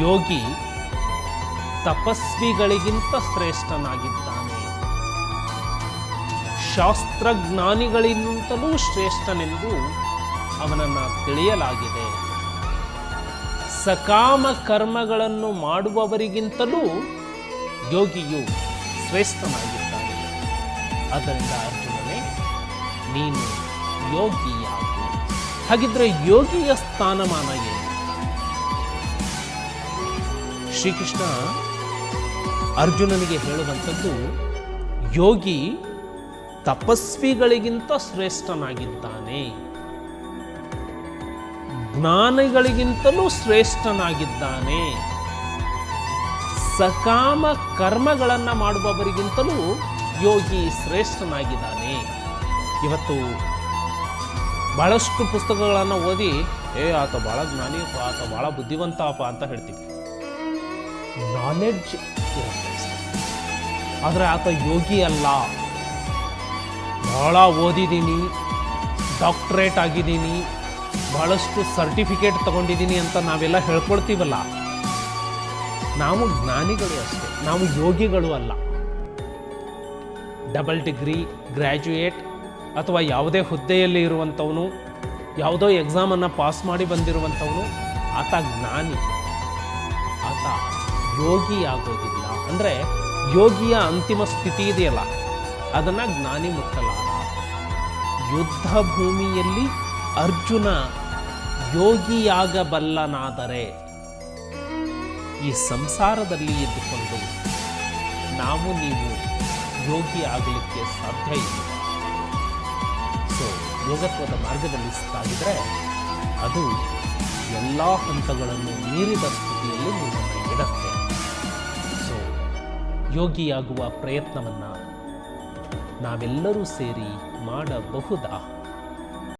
ಯೋಗಿ ತಪಸ್ವಿಗಳಿಗಿಂತ ಶ್ರೇಷ್ಠನಾಗಿದ್ದಾನೆ. ಶಾಸ್ತ್ರಜ್ಞಾನಿಗಳಿಗಿಂತಲೂ ಶ್ರೇಷ್ಠನೆಂದು ಅವನನ್ನು ತಿಳಿಯಲಾಗಿದೆ. ಸಕಾಮ ಕರ್ಮಗಳನ್ನು ಮಾಡುವವರಿಗಿಂತಲೂ ಯೋಗಿಯು ಶ್ರೇಷ್ಠನಾಗಿದ್ದಾನೆ. ಅದರಿಂದ ಅರ್ಜುನನೇ, ನೀನು ಯೋಗಿಯಾಗಿ. ಹಾಗಿದ್ರೆ ಯೋಗಿಯ ಸ್ಥಾನಮಾನ ಏನು? ಶ್ರೀಕೃಷ್ಣ ಅರ್ಜುನನಿಗೆ ಹೇಳುವಂಥದ್ದು, ಯೋಗಿ ತಪಸ್ವಿಗಳಿಗಿಂತ ಶ್ರೇಷ್ಠನಾಗಿದ್ದಾನೆ. ಜ್ಞಾನಿಗಳಿಗಿಂತಲೂ ಶ್ರೇಷ್ಠನಾಗಿದ್ದಾನೆ. ಸಕಾಮ ಕರ್ಮಗಳನ್ನು ಮಾಡುವವರಿಗಿಂತಲೂ ಯೋಗಿ ಶ್ರೇಷ್ಠನಾಗಿದ್ದಾನೆ. ಇವತ್ತು ಬಹಳಷ್ಟು ಪುಸ್ತಕಗಳನ್ನು ಓದಿ, ಏ, ಆತ ಭಾಳ ಜ್ಞಾನಿ, ಆತ ಭಾಳ ಬುದ್ಧಿವಂತ ಅಂತ ಹೇಳ್ತೀವಿ. ನಾಲೆಡ್ಜ್ ಆದರೆ ಆತ ಯೋಗಿ ಅಲ್ಲ. ಭಾಳ ಓದಿದ್ದೀನಿ ಡಾಕ್ಟ್ರೇಟ್ ಆಗಿದ್ದೀನಿ ಭಾಳಷ್ಟು ಸರ್ಟಿಫಿಕೇಟ್ ತಗೊಂಡಿದ್ದೀನಿ ಅಂತ ನಾವೆಲ್ಲ ಹೇಳ್ಕೊಳ್ತೀವಲ್ಲ. ನಾವು ಜ್ಞಾನಿಗಳು ಅಷ್ಟೇ, ನಾವು ಯೋಗಿಗಳು ಅಲ್ಲ. ಡಬಲ್ ಡಿಗ್ರಿ ಗ್ರ್ಯಾಜುಯೇಟ್ ಅಥವಾ ಯಾವುದೇ ಹುದ್ದೆಯಲ್ಲಿ ಇರುವಂಥವನು, ಯಾವುದೋ ಎಕ್ಸಾಮನ್ನು ಪಾಸ್ ಮಾಡಿ ಬಂದಿರುವಂಥವನು, ಆತ ಜ್ಞಾನಿ. ಆತ ಯೋಗಿ ಆಗೋದಿಲ್ಲ ಅಂದರೆ ಯೋಗಿಯ ಅಂತಿಮ ಸ್ಥಿತಿ ಇದೆಯಲ್ಲ, ಅದನ್ನು ಜ್ಞಾನಿ ಮುಟ್ಟಲಾರ ಯುದ್ಧ ಭೂಮಿಯಲ್ಲಿ ಅರ್ಜುನ ಯೋಗಿಯಾಗಬಲ್ಲನಾದರೆ ಈ ಸಂಸಾರದಲ್ಲಿ ಇದ್ದುಕೊಂಡು ನಾವು ನೀವು ಯೋಗಿ ಆಗಲಿಕ್ಕೆ ಸಾಧ್ಯ ಇಲ್ಲ. ಸೊ ಯೋಗತ್ವದ ಮಾರ್ಗದಲ್ಲಿ ಸಾಗಿದರೆ ಅದು ಎಲ್ಲ ಹಂತಗಳನ್ನು ಮೀರಿದ ಸ್ಥಿತಿಯಲ್ಲಿ ನಿಮ್ಮನ್ನು ಇಡತ್ತೆ. ಯೋಗಿಯಾಗುವ ಪ್ರಯತ್ನವನ್ನು ನಾವೆಲ್ಲರೂ ಸೇರಿ ಮಾಡಬಹುದಾ?